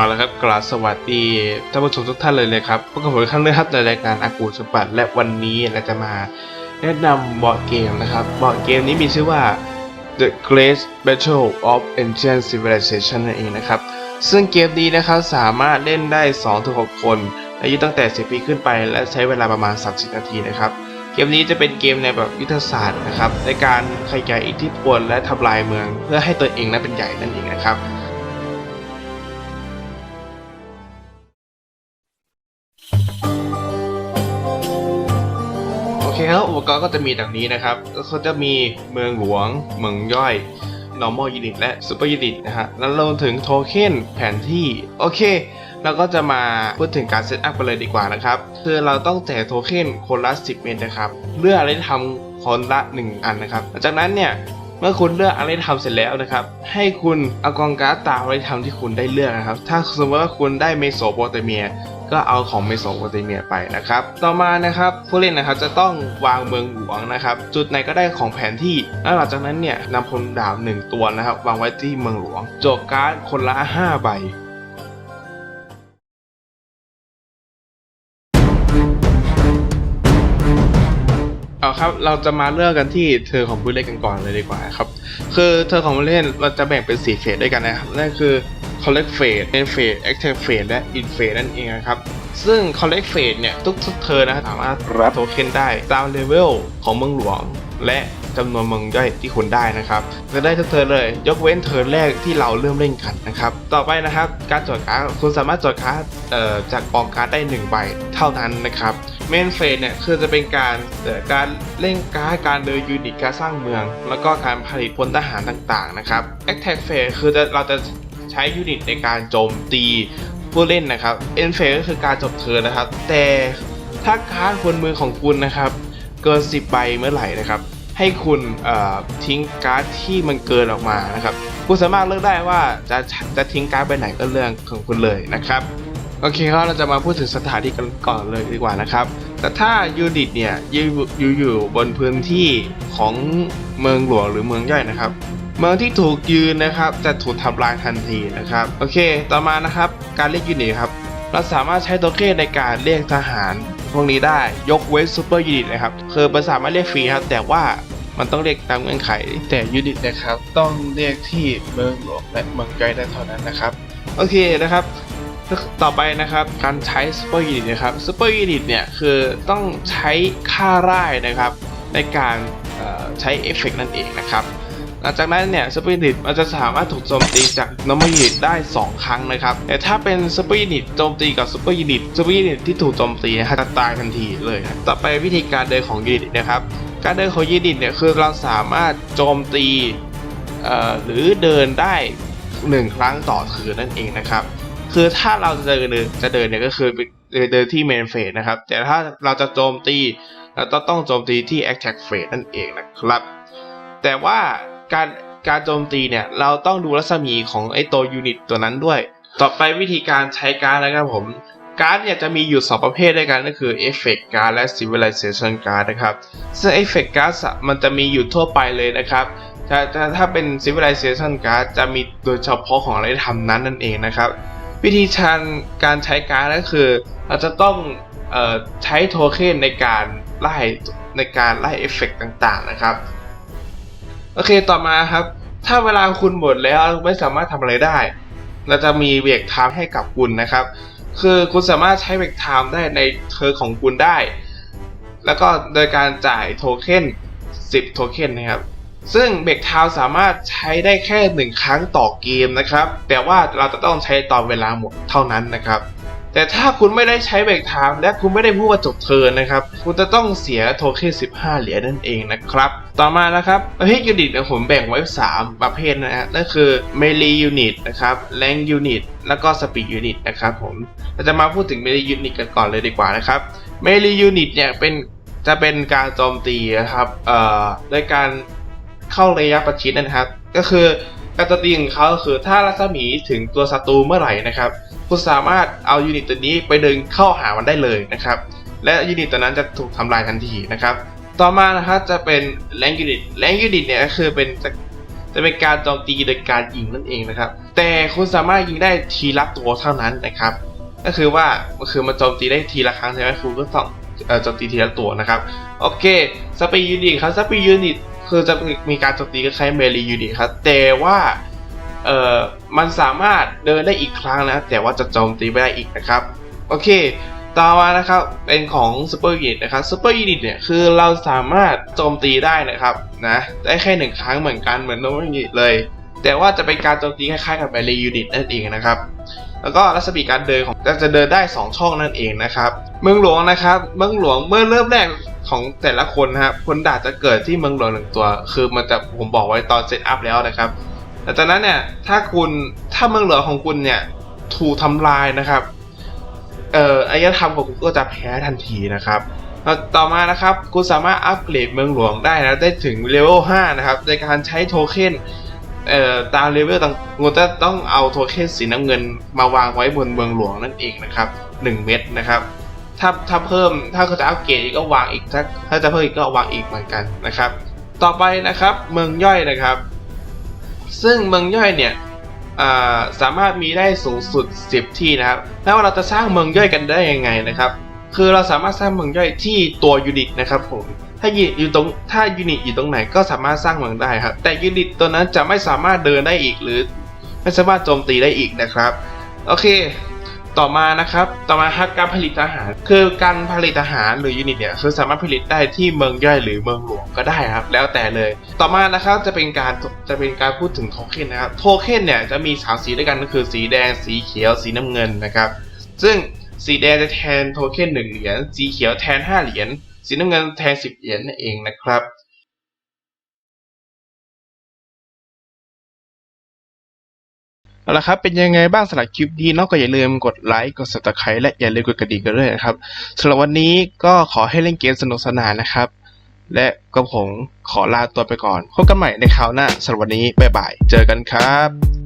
เอาละครับกราบสวัสดีท่านผู้ชมทุกท่านเลยเลยครับพบกับผมครั้งนึงครับในรายการอากูสมบัติและวันนี้เราจะมาแนะนำบอร์ดเกมนะครับบอร์ดเกมนี้มีชื่อว่า The Great Battle of Ancient Civilization นั่นเองนะครับ ซึ่งเกมนี้นะครับสามารถเล่นได้ 2-6 คน อายุตั้งแต่ 10 ปีขึ้นไป และใช้เวลาประมาณ 30 นาทีนะครับเกมนี้จะเป็นเกมในแบบยุทธศาสตร์นะครับในการขยายอิทธิพลและทำลายเมือง เพื่อให้ตัวเองนั้นเป็นใหญ่นั่นเองนะครับ คครับอุปกรณ์ก็จะมีดังนี้นะครับ ก็จะมีเมืองหลวง เมืองย่อย normal unit และ super unit นะฮะ แล้วรวมถึงโทเค็นแผนที่ โอเค เราก็จะมาพูดถึงการเซตอัพกันเลยดีกว่านะครับ คือเราต้องแจกโทเค็นคนละ 10 เมตรนะครับ เลือกอะไรทำคนละ 1 อันนะครับ หลังจากนั้นเนี่ยเมื่อคุณเลือกอะไรทำเสร็จแล้วนะครับ ให้คุณเอากองการ์ดตามอะไรทำที่คุณได้เลือกนะครับ ถ้าสมมติว่าคุณได้เมโสโปเตเมีย ก็เอาของเมโสโปเตเมียไปนะครับ ต่อมานะครับผู้เล่นนะครับจะต้องวางเมืองหลวงนะครับ จุดไหนก็ได้ของแผนที่ แล้วหลังจากนั้นเนี่ยนำพลดาบหนึ่งตัวนะครับ วางไว้ที่เมืองหลวงโจกการ์ดคนละ 5 ใบเอาครับ เราจะมาเลือกกันที่เธอของผู้เล่นกันก่อนเลยดีกว่าครับ คือเธอของผู้เล่นเราจะแบ่งเป็น4เฟสด้วยกันนะครับ นั่นคือ collect phase main phase active phase และ in phase นั่นเองนะครับ ซึ่ง collect phase เนี่ย ทุกๆเธอนะครับสามารถรับโทเค็นได้ตามเลเวลของเมืองหลวง และจำนวนเมืองย่อยที่คุณได้นะครับจะได้ทุกเธอเลย ยกเว้นเธอแรกที่เราเริ่มเล่นกันนะครับ ต่อไปนะครับ การจดการ์ดคุณสามารถจดการ์ดเอ่อจากกองการ์ดได้หนึ่งใบเท่านั้นนะครับเมนเฟสเนี่ยคือจะเป็นการเอ่อการเล่นการ์ดการเดินยูนิตการสร้างเมือง แล้วก็การผลิตพลทหารต่างๆนะครับ Attack Phase คือจะเราจะ ใช้ยูนิตในการโจมตีผู้เล่นนะครับ End Phase ก็คือการจบเทินนะครับ แต่ถ้าการ์ดบนมือของคุณนะครับ เกิน 10ใบเมื่อไหร่นะครับ ให้คุณทิ้งการ์ดที่มันเกินออกมานะครับ คุณสามารถเลือกได้ว่าจะจะทิ้งการ์ดไปไหนก็เรื่องของคุณเลยนะครับโอเคครับเราจะมาพูดถึงสถานที่กันก่อนเลยดีกว่านะครับ แต่ถ้ายูนิตเนี่ยอยู่อยู่อยู่บนพื้นที่ของเมืองหลวงหรือเมืองย่อยนะครับ เมืองที่ถูกยืนนะครับจะถูกทำลายทันทีนะครับโอเค ต่อมานะครับการเรียกยูนิตครับเราสามารถใช้โทเค็นในการเรียกทหารพวกนี้ได้ยกเว้นซูเปอร์ยูนิตนะครับคือมันสามารถเรียกฟรีครับแต่ว่ามันต้องเรียกตามเงื่อนไข แต่ยูนิตนะครับต้องเรียกที่เมืองหลวงและเมืองย่อยได้เท่านั้นนะครับโอเคนะครับต่อไปนะครับการใช้ซูเปอร์ยูนิตนะครับซูเปอร์ยูนิตเนี่ยคือต้องใช้ค่าร่ายนะครับในการใช้เอฟเฟกต์นั่นเองนะครับ หลังจากนั้นเนี่ยซูเปอร์ยูนิตมันจะสามารถถูกโจมตีจากนอร์ม l ยูนิตได้ 2 ครั้งนะครับ แต่ถ้าเป็นซูเปอร์ยูนิตโจมตีกับซูเปอร์ยูนิตซูเปอร์ยูนิตที่ถูกโจมตีนะครับจะตายทันทีเลย ต่อไปวิธีการเดินของยูนิตนะครับการเดินของยูนิตเนี่ยคือเราสามารถโจมตีหรือเดินได้หนึ่งครั้งต่อคืนนั่นเองนะครับ คือถ้าเราจะเดินจะเดินเนี่ยก็คือเดินที่เมนเฟสนะครับ แต่ถ้าเราจะโจมตีเราต้องโจมตีที่ attack phase นั่นเองนะครับ แต่ว่า การการโจมตีเนี่ย เราต้องดูรัศมีของไอ้ตัวยูนิตตัวนั้นด้วย ต่อไปวิธีการใช้การ์ดนะครับผมการ์ดเนี่ยจะมีอยู่ 2 ประเภทด้วยกันก็คือ Effect Card และ Civilization Card นะครับ ซึ่ง Effect Card มันจะมีอยู่ทั่วไปเลยนะครับถ้าถ้าถ้าเป็น Civilization Card จะมีโดยเฉพาะของอะไรทำนั้นนั่นเองนะครับ วิธีการการใช้การ์ดก็คือ เราจะต้องออใช้โทเค็นในการไล่ในการไล่เอฟเฟกต์ต่างๆนะครับ โอเคต่อมาครับ ถ้าเวลาคุณหมดแล้วไม่สามารถทำอะไรได้ เราจะมีเวกไทม์ให้กับคุณนะครับ คือคุณสามารถใช้เวกไทม์ได้ในเทอร์ของคุณได้ แล้วก็โดยการจ่ายโทเค็น10 โทเค็นนะครับซึ่งเบรกทาวสามารถใช้ได้แค่หนึ่งครั้งต่อเกมนะครับ แต่ว่าเราจะต้องใช้ตอนเวลาหมดเท่านั้นนะครับ แต่ถ้าคุณไม่ได้ใช้เบรกไทม์และคุณไม่ได้พูดว่าจบเทิร์นนะครับ คุณจะต้องเสียโทเค็น15 เหรียญนั่นเองนะครับ ต่อมานะครับประเภทยูนิตผมแบ่งไว้ 3 ประเภทนะฮะนั่นคือ melee unit นะครับ rank unit แล้วก็ speed unit นะครับผมเราจะมาพูดถึง melee unit กันก่อนเลยดีกว่านะครับ melee unit เนี่ยเป็นจะเป็นการโจมตีนะครับเอ่อโดยการเข้าระยะประชิดนะครับ ก็คือ การโจมตีของเขาคือถ้ารัศมีถึงตัวศัตรูเมื่อไหร่นะครับ คุณสามารถเอายูนิตตัวนี้ไปเดินเข้าหามันได้เลยนะครับ และยูนิตตัวนั้นจะถูกทำลายทันทีนะครับ ต่อมานะครับจะเป็นแรงยูนิตแรงยูนิตเนี่ยก็คือเป็นจะจะเป็นการโจมตีโดยการยิงนั่นเองนะครับ แต่คุณสามารถยิงได้ทีละตัวเท่านั้นนะครับ ก็คือว่าคือมันโจมตีได้ทีละครั้งใช่ไหมคุณก็ต้องเอ่อโจมตีทีละตัวนะครับ โอเคสปียูนิตครับสปียูนิต คือจะมีการโจมตีคล้ายเมลียูนิตครับ แต่ว่าเอ่อมันสามารถเดินได้อีกครั้งนะ แต่ว่าจะโจมตีไม่ได้อีกนะครับ โอเค ต่อมานะครับเป็นของซูเปอร์ยูนิตนะครับซูเปอร์ยูนิตเนี่ยคือเราสามารถโจมตีได้นะครับนะได้แค่หนึ่งครั้งเหมือนกันเหมือนโนยูนิตเลย แต่ว่าจะเป็นการโจมตีคล้ายๆกับเมลียูนิตนั่นเองนะครับแล้วก็รัศมีการเดินของจะจะเดินได้ 2 ช่องนั่นเองนะครับ เมืองหลวงนะครับ เมืองหลวงเมื่อเริ่มแรก ของแต่ละคนนะครับคนดาจะเกิดที่เมืองหลวงหนึ่งตัว คือมันจะผมบอกไว้ตอนเซตอัพแล้วนะครับแต่จากนั้นเนี่ยถ้าคุณถ้าเมืองหลวงของคุณเนี่ยถูกทำลายนะครับเอ่ออารยธรรมของคุณก็จะแพ้ทันทีนะครับแล้วต่อมานะครับคุณสามารถอัปเกรดเมืองหลวงได้นะได้ถึงเลเวล5นะครับในการใช้โทเค็นเอ่อตามเลเวลต่างคุณจะต้องเอาโทเค็นสีน้ำเงินมาวางไว้บนเมืองหลวงนั่นเองนะครับ 1 เม็ดนะครับ ถ้าถ้าเพิ่มถ้าเขาจะอัปเกรดอีกก็วางอีกถ้าถ้าจะเพิ่มอีกก็วางอีกเหมือนกันนะครับ ต่อไปนะครับเมืองย่อยนะครับ ซึ่งเมืองย่อยเนี่ยสามารถมีได้สูงสุด 10 ที่นะครับ แล้วเราจะสร้างเมืองย่อยกันได้ยังไงนะครับ คือเราสามารถสร้างเมืองย่อยที่ตัวยูนิตนะครับผมถ้ายูนิตอยู่ตรงถ้ายูนิตอยู่ตรงไหนก็สามารถสร้างเมืองได้ครับ แต่ยูนิตตัวนั้นจะไม่สามารถเดินได้อีกหรือ ไม่สามารถโจมตีได้อีกนะครับ โอเค ต่อมานะครับ ต่อมาครับการผลิตอาหาร คือการผลิตอาหารหรือยูนิตเนี่ยคือสามารถผลิตได้ที่เมืองย่อยหรือเมืองหลวงก็ได้ครับ แล้วแต่เลย ต่อมานะครับจะเป็นการจะเป็นการพูดถึงโทเค็นนะครับ โทเค็นเนี่ยจะมีสามสีด้วยกันก็คือสีแดง สีเขียว สีน้ำเงินนะครับ ซึ่งสีแดงจะแทนโทเค็นหนึ่งเหรียญ สีเขียวแทนห้าเหรียญ สีน้ำเงินแทนสิบเหรียญนั่นเองนะครับ เอาละครับ เป็นยังไงบ้างสำหรับคลิปนี้นาะก็อย่าลืมกดไลค์ กด subscribe และอย่าลืมกดกระดิ่งกันด้วยนะครับสำหรับวันนี้ก็ขอให้เล่นเกมสนุกสนานนะครับ และก็ผมขอลาตัวไปก่อน พบกันใหม่ในคราวหน้าสำหรับวันนี้บ๊ายบาย เจอกันครับ